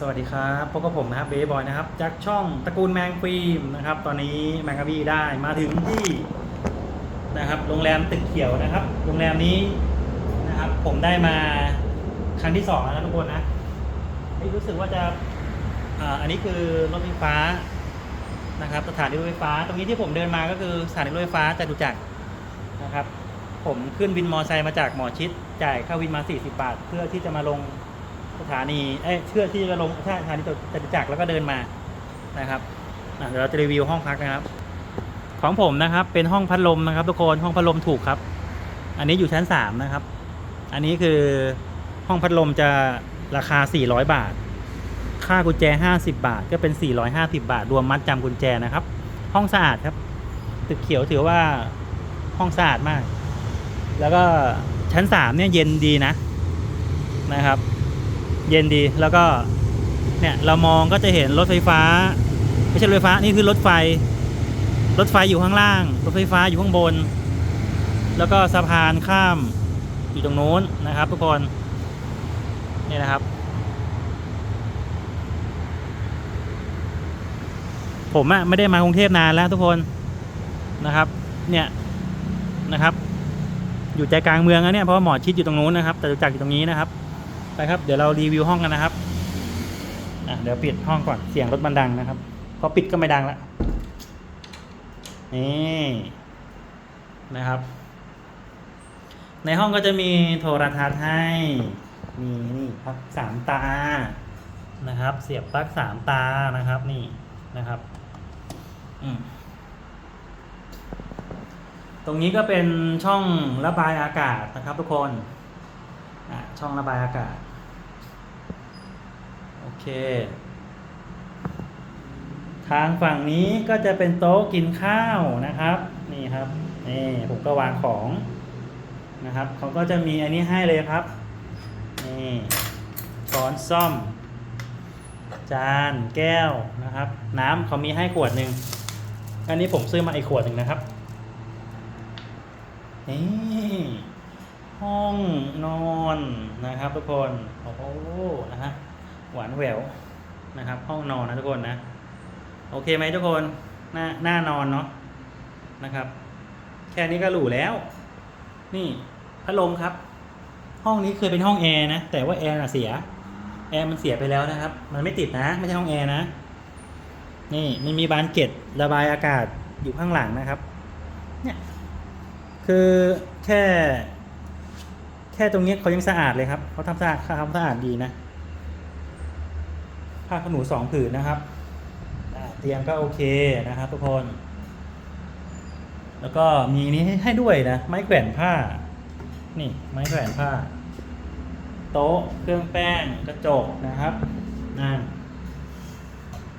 สวัสดีครับพบกับผมนะครับเบย์บอยนะครับ จากช่องตระกูลแมงฟิล์มนะครับ ตอนนี้แมงกะบี้ได้มาถึงที่นะครับโรงแรมตึกเขียวนะครับ โรงแรมนี้นะครับ ผมได้มาครั้งที่สองแล้วนะทุกคนนะรู้สึกว่าจะอ่าอันนี้คือรถไฟฟ้านะครับ สถานีรถไฟฟ้า ตรงนี้ที่ผมเดินมาก็คือสถานีรถไฟฟ้าจตุจักรนะครับ ผมขึ้นวินมอไซค์มาจากหมอชิดจ่ายค่าวินมา 40 บาท เพื่อที่จะมาลง สถานีเอ้เชื่อที่จะลงใช่สถานีจตุจักรแล้วก็เดินมานะครับเดี๋ยวเราจะรีวิวห้องพักนะครับ ของผมนะครับ เป็นห้องพัดลมนะครับ ทุกคนห้องพัดลมถูกครับ อันนี้อยู่ชั้นสามนะครับ อันนี้คือห้องพัดลมจะราคา 400 บาท ค่ากุญแจ 50 บาท ก็เป็น 450 บาท รวมมัดจำกุญแจนะครับ ห้องสะอาดครับ ตึกเขียวถือว่าห้องสะอาดมาก แล้วก็ชั้นสามเนี่ยเย็นดีนะนะครับ เย็นดีแล้วก็เนี่ยเรามองก็จะเห็นรถไฟฟ้า ไม่ใช่รถไฟฟ้านี่คือรถไฟ รถไฟอยู่ข้างล่าง รถไฟฟ้าอยู่ข้างบน แล้วก็สะพานข้ามอยู่ตรงโน้นนะครับ ทุกคนนี่นะครับ ผมอะไม่ได้มากรุงเทพนานแล้วทุกคนนะครับ เนี่ยนะครับ อยู่ใจกลางเมืองแล้วเนี่ยเพราะว่าหมอชิดอยู่ตรงนู้นนะครับแต่จักรอยู่ตรงนี้นะครับ ไปครับ เดี๋ยวเรารีวิวห้องกันนะครับอะเดี๋ยวปิดห้องก่อนเสียงรถมันดังนะครับพอปิดก็ไม่ดังละนี่นะครับ ในห้องก็จะมีโทรทัศน์ให้มีนี่ปลั๊กสามตานะครับ เสียบปลั๊กสามตานะครับนี่นะครับตรงนี้ก็เป็นช่องระบายอากาศนะครับทุกคนช่องระบายอากาศ ทางฝั่งนี้ก็จะเป็นโต๊ะกินข้าวนะครับ นี่ครับนี่ผมก็วางของนะครับเขาก็จะมีอันนี้ให้เลยครับนี่ช้อนซ่อม จานแก้วนะครับ น้ำเขามีให้ขวดหนึ่งอันนี้ผมซื้อมาอีกขวดหนึ่งนะครับนี่ห้องนอนนะครับทุกคน โอ้โหนะฮะ หวานแหววนะครับ ห้องนอนนะทุกคนนะ โอเคไหมทุกคนหน้าหน้านอนเนาะนะครับ แค่นี้ก็หรูแล้ว นี่พัดลมครับ ห้องนี้เคยเป็นห้องแอร์นะ แต่ว่าแอร์น่ะเสีย แอร์มันเสียไปแล้วนะครับ มันไม่ติดนะ ไม่ใช่ห้องแอร์นะ นี่มันมีบานเกล็ดระบายอากาศอยู่ข้างหลังนะครับ เนี่ย คือแค่ แค่ตรงนี้เขายังสะอาดเลยครับเขาทำสะอาดเขาทำสะอาดดีนะ ผ้าขนหนูสองผืนนะครับเตียงก็โอเคนะครับทุกคน แล้วก็มีนี้ให้ด้วยนะ ไม้แขวนผ้า นี่ไม้แขวนผ้า โต๊ะเครื่องแป้งกระจกนะครับนั่น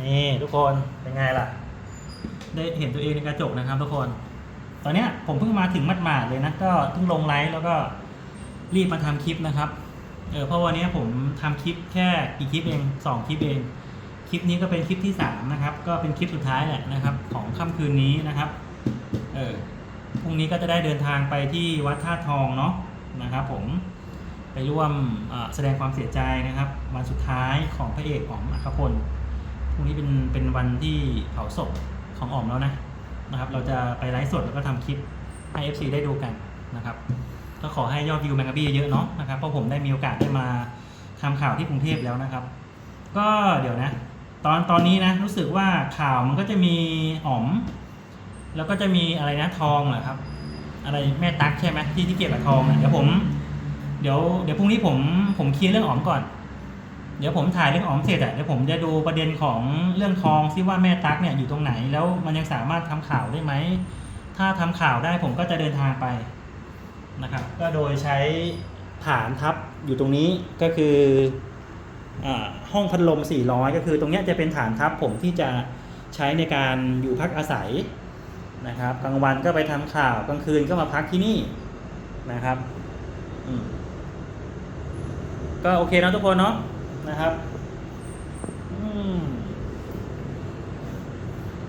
นี่ทุกคนเป็นไงล่ะ ได้เห็นตัวเองในกระจกนะครับ ทุกคน ตอนนี้ผมเพิ่งมาถึงมัดหมาดเลยนะ ก็เพิ่งลงไลฟ์แล้วก็รีบมาทำคลิปนะครับ เออเพราะวันนี้ผมทำคลิปแค่กี่คลิปเองสองคลิปเอง คลิปนี้ก็เป็นคลิปที่สามนะครับ ก็เป็นคลิปสุดท้ายแหละนะครับ ของค่ำคืนนี้นะครับ เออพรุ่งนี้ก็จะได้เดินทางไปที่วัดท่าทองเนาะนะครับผมไปร่วมแสดงความเสียใจนะครับ วันสุดท้ายของพระเอกของอัครพลพรุ่งนี้เป็นเป็นวันที่เผาศพของอ๋อมแล้วนะนะครับ เราจะไปไลฟ์สดแล้วก็ทำคลิปให้ FC ได้ดูกันนะครับ ก็ขอให้ยอดวิวแมงกะบี้เยอะเนาะนะครับเพราะผมได้มีโอกาสได้มาทำข่าวที่กรุงเทพแล้วนะครับ ก็เดี๋ยวนะ ตอนตอนนี้นะรู้สึกว่าข่าวมันก็จะมีอ๋อม แล้วก็จะมีอะไรนะทองเหรอครับ อะไรแม่ตั๊กใช่ไหมที่ที่เกี่ยวกับทองอะเดี๋ยวผม เดี๋ยวเดี๋ยวพรุ่งนี้ผมผมเคลียร์เรื่องอ๋อมก่อน เดี๋ยวผมถ่ายเรื่องอ๋อมเสร็จอะเดี๋ยวผมจะดูประเด็นของเรื่องทองซิว่าแม่ตั๊กเนี่ยอยู่ตรงไหน แล้วมันยังสามารถทำข่าวได้ไหมถ้าทำข่าวได้ผมก็จะเดินทางไป นะครับก็โดยใช้ฐานทับอยู่ตรงนี้ก็คืออห้องพัดลม 400 ก็คือตรงนี้จะเป็นฐานทับผมที่จะใช้ในการอยู่พักอาศัยนะครับกลางวันก็ไปทำข่าวกลางคืนก็มาพักที่นี่นะครับก็โอเคนะทุกคนเนาะนะครับ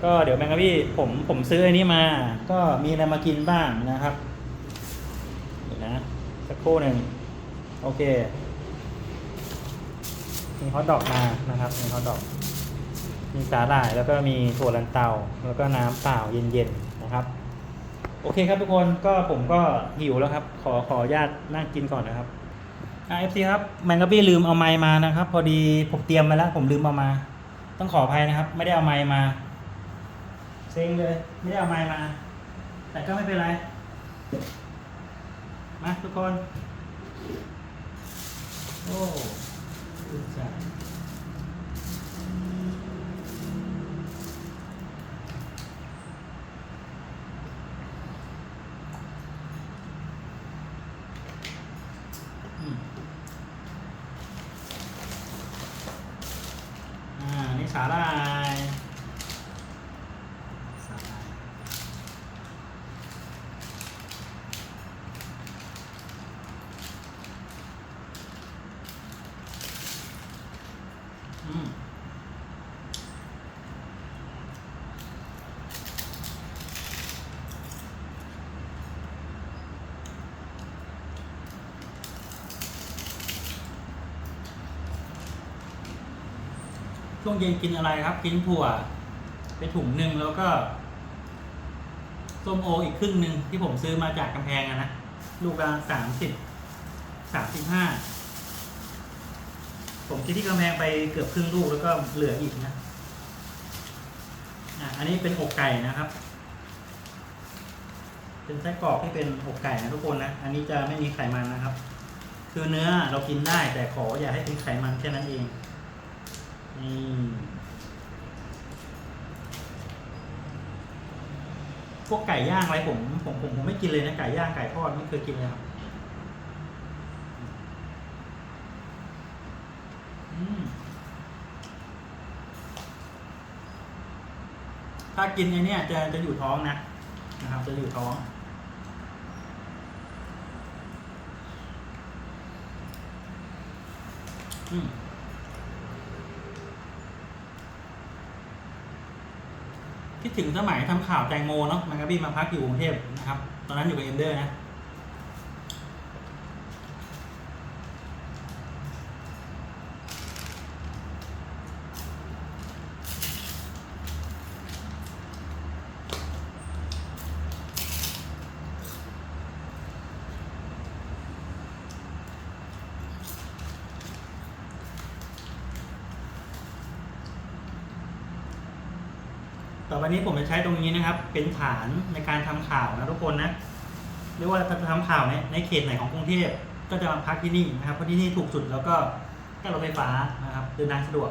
ก็เดี๋ยวแมงกะพี่ผมผมซื้ออันนี้มา ก็มีอะไรมากินบ้างนะครับ สักครู่หนึ่งโอเค มีฮอทดอกมานะครับ มีฮอทดอก มีสาหร่ายแล้วก็มีถั่วลันเตา แล้วก็น้ำเปล่าเย็นๆนะครับ โอเคครับทุกคนก็ผมก็หิวแล้วครับ ขอขอญาตนั่งกินก่อนนะครับเอฟซีครับแมงกะบี้ลืมเอาไม้มานะครับ พอดีผมเตรียมมาแล้ว ผมลืมเอามา ต้องขออภัยนะครับ ไม่ได้เอาไม้มาเซ็งเลย ไม่ได้เอาไม้มา แต่ก็ไม่เป็นไร มาทุกคน โอ้ดีใจอืมอ่า นี่สาหร่ายสาหร่าย อืม ช่วงเย็นกินอะไรครับ กินถั่ว ไปถุงหนึ่งแล้วก็ส้มโออีกครึ่งหนึ่งที่ผมซื้อมาจากกำแพงอะนะลูกละสามสิบสามสิบห้าผมกินที่กำแพงไปเกือบครึ่งลูกแล้วก็เหลืออีกนะอันนี้เป็นอกไก่นะครับ เป็นไส้กรอกที่เป็นอกไก่นะทุกคนนะ อันนี้จะไม่มีไขมันนะครับ คือเนื้อเรากินได้แต่ขออย่าให้เป็นไขมันแค่นั้นเอง พวกไก่ย่างอะไรผมผมผมผมไม่กินเลยนะไก่ย่างไก่ทอดไม่เคยกินเลยครับถ้ากินไอ้เนี่ยจะจะอยู่ท้องนะนะครับ จะอยู่ท้อง อืม คิดถึงสมัยทำข่าวแตงโมเนาะมันก็บินมาพักอยู่กรุงเทพนะครับ ตอนนั้นอยู่กับเอ็มเดอร์นะ ต่อไปนี้ผมจะใช้ตรงนี้นะครับ เป็นฐานในการทำข่าวนะทุกคนนะเรียกว่าจะทำข่าวในในเขตไหนของกรุงเทพก็จะมาพักที่นี่นะครับเพราะที่นี่ถูกสุดแล้วก็กล้รถไฟฟ้านะครับเดินทางสะดวก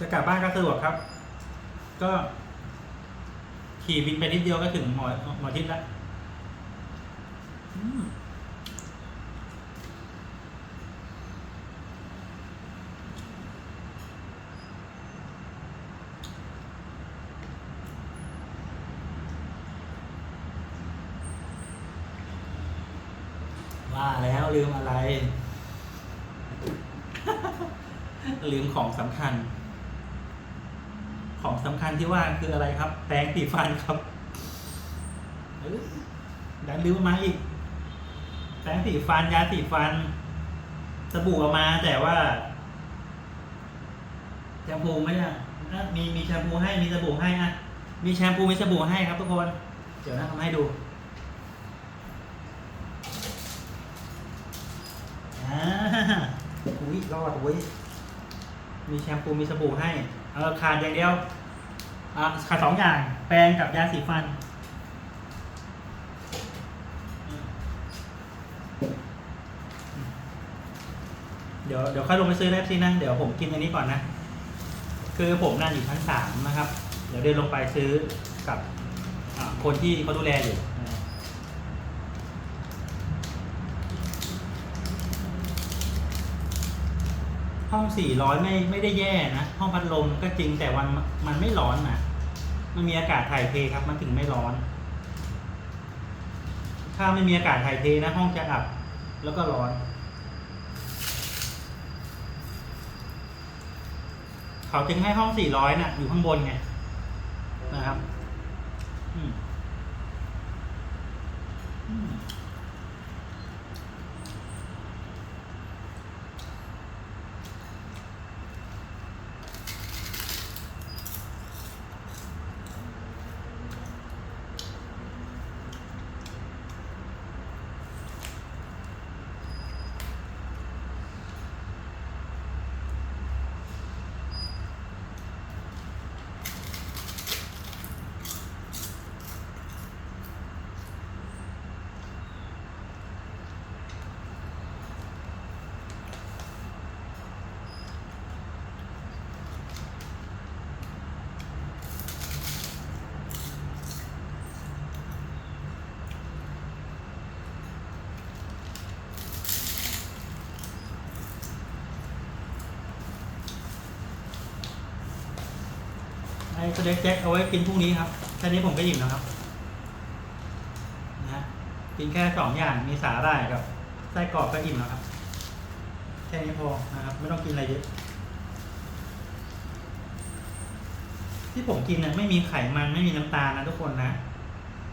จะกลับบ้านก็สะดวกครับ ก็ขี่บินไปนิดเดียวก็ถึงหมอหมอทิศแล้วอืม ว่าแล้วลืมอะไร ลืมของสำคัญ ของสำคัญที่ว่าคืออะไรครับ แปรงสีฟันครับเอ้ยดันลืมมาอีกแปรงสีฟันยาสีฟันสบู่เอามาแต่ว่าแชมพูไหมอะมีมีแชมพูให้มีสบู่ให้อะมีแชมพูมีสบู่ให้ครับทุกคน เดี๋ยวนะทำให้ดูอ่าอุ้ยรอดเว้ย มีแชมพูมีสบู่ให้เออขาดอย่างเดียวอ่าขาดสองอย่างแปรงกับยาสีฟัน เดี๋ยวเดี๋ยวค่อยลงไปซื้อได้ทีนะ เดี๋ยวผมกินอันนี้ก่อนนะ คือผมนั่นอยู่ชั้นสามนะครับ เดี๋ยวเดินลงไปซื้อกับอ่าคนที่เขาดูแลอยู่นะ ห้องสี่ร้อยไม่ไม่ได้แย่นะ ห้องพัดลมก็จริงแต่วันมันไม่ร้อนนะมันมีอากาศถ่ายเทครับ มันถึงไม่ร้อน ถ้าไม่มีอากาศถ่ายเทนะ ห้องจะอับ แล้วก็ร้อน เขาจึงให้ห้องสี่ร้อยน่ะ อยู่ข้างบนไงนะครับ อืมอืม สเต็กแจ็คเอาไว้กินพรุ่งนี้ครับ แค่นี้ผมก็อิ่มแล้วครับนะฮะกินแค่สองอย่าง มีสาหร่ายกับไส้กรอกก็อิ่มแล้วครับ แค่นี้พอนะครับ ไม่ต้องกินอะไรเยอะ ที่ผมกินเนี่ยไม่มีไขมันไม่มีน้ำตาลนะทุกคนนะ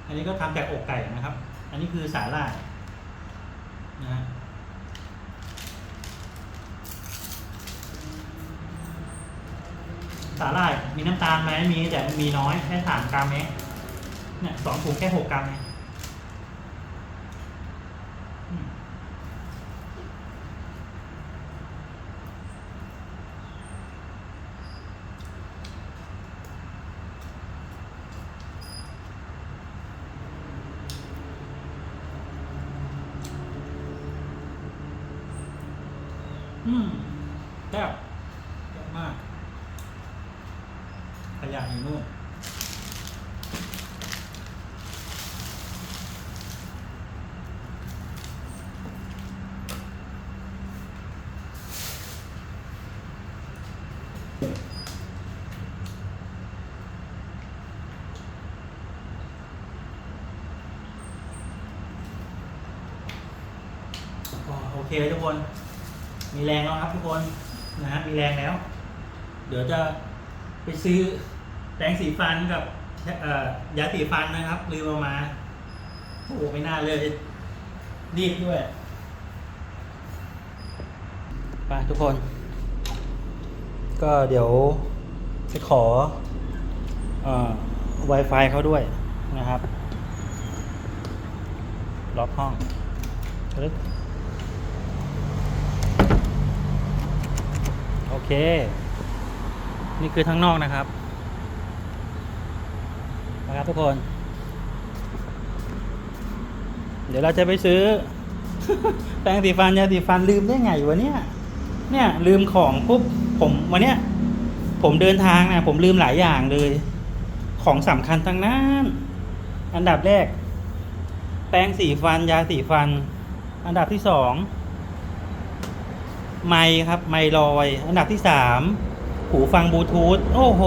อันนี้ก็ทำจากอกไก่นะครับ อันนี้คือสาหร่ายนะฮะ สาหร่ายมีน้ำตาลไหมมีแต่มีน้อยแค่สามกรัมเองเนี่ยสองถุงแค่หกกรัมเองอืมแซ่บแซ่บมาก ขยะอยู่นู่นก็โอเคทุกคน มีแรงแล้วครับทุกคนนะฮะมีแรงแล้ว เดี๋ยวจะไปซื้อ แปรงสีฟันกับยาสีฟันนะครับลืมเอามาโอ้ไม่น่าเลยรีบด้วยไปทุกคน ก็เดี๋ยวจะขออ Wi-Fi เขาด้วยนะครับ ล็อกห้องปึ๊บโอเค นี่คือทั้งนอกนะครับ นะครับทุกคน เดี๋ยวเราจะไปซื้อ แปรงสีฟันยาสีฟันลืมได้ไงวะเนี่ยเนี่ยลืมของปุ๊บผมวันเนี้ยผมเดินทางนะผมลืมหลายอย่างเลย ของสำคัญทั้งนั้นอันดับแรก แปรงสีฟันยาสีฟัน อันดับที่สองไมค์ครับ ไมค์ลอย อันดับที่สามหูฟังบลูทูธโอ้โห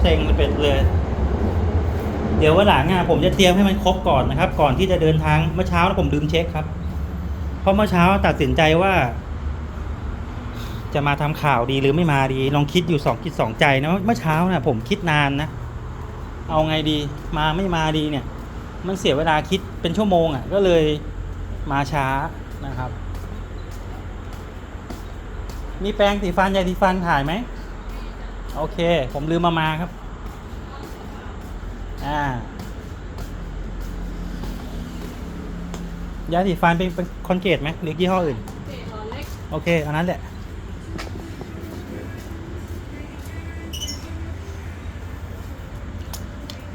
เซ็งเป็นเลย เดี๋ยววันหลังอะผมจะเตรียมให้มันครบก่อนนะครับ ก่อนที่จะเดินทางเมื่อเช้าผมลืมเช็คครับ เพราะเมื่อเช้าตัดสินใจว่า จะมาทำข่าวดีหรือไม่มาดี ลองคิดอยู่สองคิดสองใจนะเมื่อเช้านะผมคิดนานนะเอาไงดี มาไม่มาดีเนี่ย มันเสียเวลาคิดเป็นชั่วโมงอะ ก็เลยมาช้านะครับ มีแปรงสีฟันยาสีฟันขายไหมโอเค ผมลืมมามาครับ อ่ายาสีฟันเป็นเป็นคอนเกตไหมหรือยี่ห้ออื่นเศษหลอดเล็กโอเคอันนั้นแหละ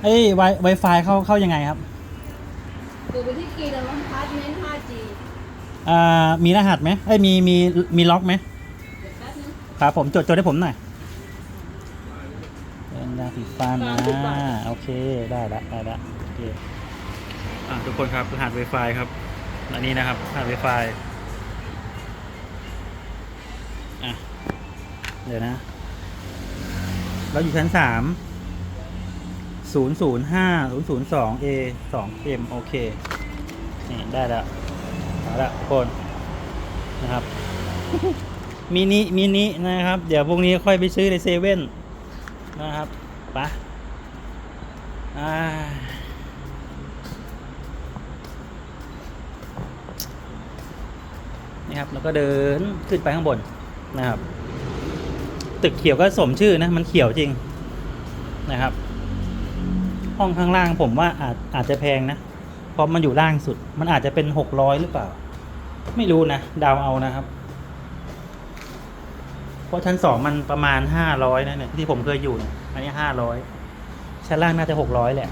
เอ้ยไวไวไฟเข้าเข้ายังไงครับดูไปที่กีแล้วมันพาร์ทเมนต์ 5G อ่ามีรหัสไหมเอ้ยมีมีมีล็อกไหมเดี๋ยวแป๊บนึงครับผมจดจดให้ผมหน่อยเป็นยา สีฟันนะโอเคได้ละได้ละโอเคอ่าทุกคนครับรหัส Wi-Fi ครับอันนี้นะครับรหัส Wi-Fi อะเดี๋ยวนะ เราอยู่ชั้นสามศูนย์ศูนย์ห้าศูนย์ศูนย์สอง A สอง M โอเคนี่ได้ล้วเอาละทุกคนนะครับมินิมินินะครับ เดี๋ยวพรุ่งนี้ค่อยไปซื้อในเซเว่นนะครับ ปะอ่านี่ครับแล้วก็เดินขึ้นไปข้างบนนะครับ ตึกเขียวก็สมชื่อนะ มันเขียวจริงนะครับ ห้องข้างล่างผมว่าอาจอาจจะแพงนะ เพราะมันอยู่ล่างสุด มันอาจจะเป็นหกร้อยหรือเปล่า ไม่รู้นะ ดาวเอานะครับ เพราะชั้นสองมันประมาณห้าร้อยนะเนี่ยที่ผมเคยอยู่เนี่ยอันนี้ห้าร้อยชั้นล่างน่าจะหกร้อยแหละ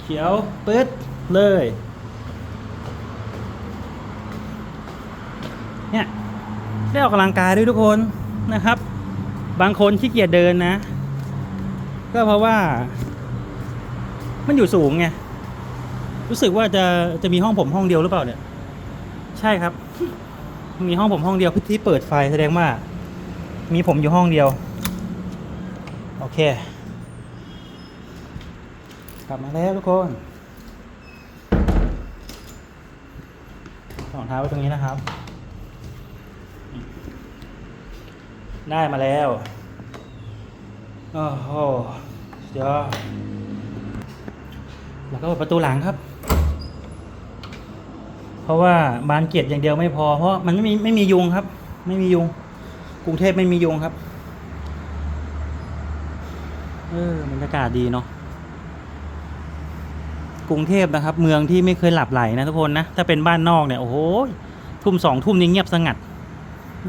เขียวปึ๊ดเลย เนี่ยได้ออกกำลังกายด้วยทุกคนนะครับ บางคนขี้เกียจเดินนะ ก็เพราะว่า มันอยู่สูงไง รู้สึกว่าจะจะมีห้องผมห้องเดียวหรือเปล่าเนี่ย ใช่ครับ มีห้องผมห้องเดียวที่เปิดไฟแสดงว่า มีผมอยู่ห้องเดียว โอเค กลับมาแล้วทุกคนรองเท้าไว้ตรงนี้นะครับ ได้มาแล้วโอ้โหเดี๋ยวแล้วก็เปิดประตูหลังครับ เพราะว่าบานเกล็ดอย่างเดียวไม่พอ เพราะมันไม่มีไม่มียุงครับ ไม่มียุง กรุงเทพไม่มียุงครับ เออบรรยากาศดีเนาะกรุงเทพนะครับ เมืองที่ไม่เคยหลับไหลนะทุกคนนะถ้าเป็นบ้านนอกเนี่ยโอ้โหทุ่มสองทุ่มนี่เงียบสงัด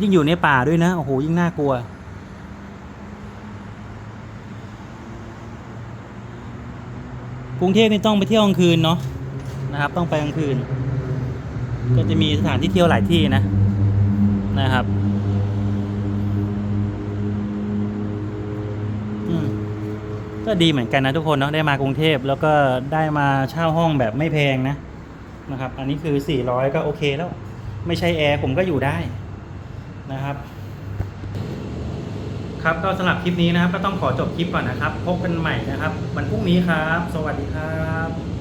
ยิ่งอยู่ในป่าด้วยนะโอ้โหยิ่งน่ากลัวกรุงเทพนี่ต้องไปเที่ยวกลางคืนเนาะนะครับ ต้องไปกลางคืน ก็จะมีสถานที่เที่ยวหลายที่นะนะครับก็ดีเหมือนกันนะทุกคนเนาะได้มากรุงเทพแล้วก็ได้มาเช่าห้องแบบไม่แพงนะนะครับ อันนี้คือ 400 ก็โอเคแล้ว ไม่ใช่แอร์ผมก็อยู่ได้นะครับ ครับก็สำหรับคลิปนี้นะครับ ก็ต้องขอจบคลิปก่อนนะครับ พบกันใหม่นะครับ วันพรุ่งนี้ครับ สวัสดีครับ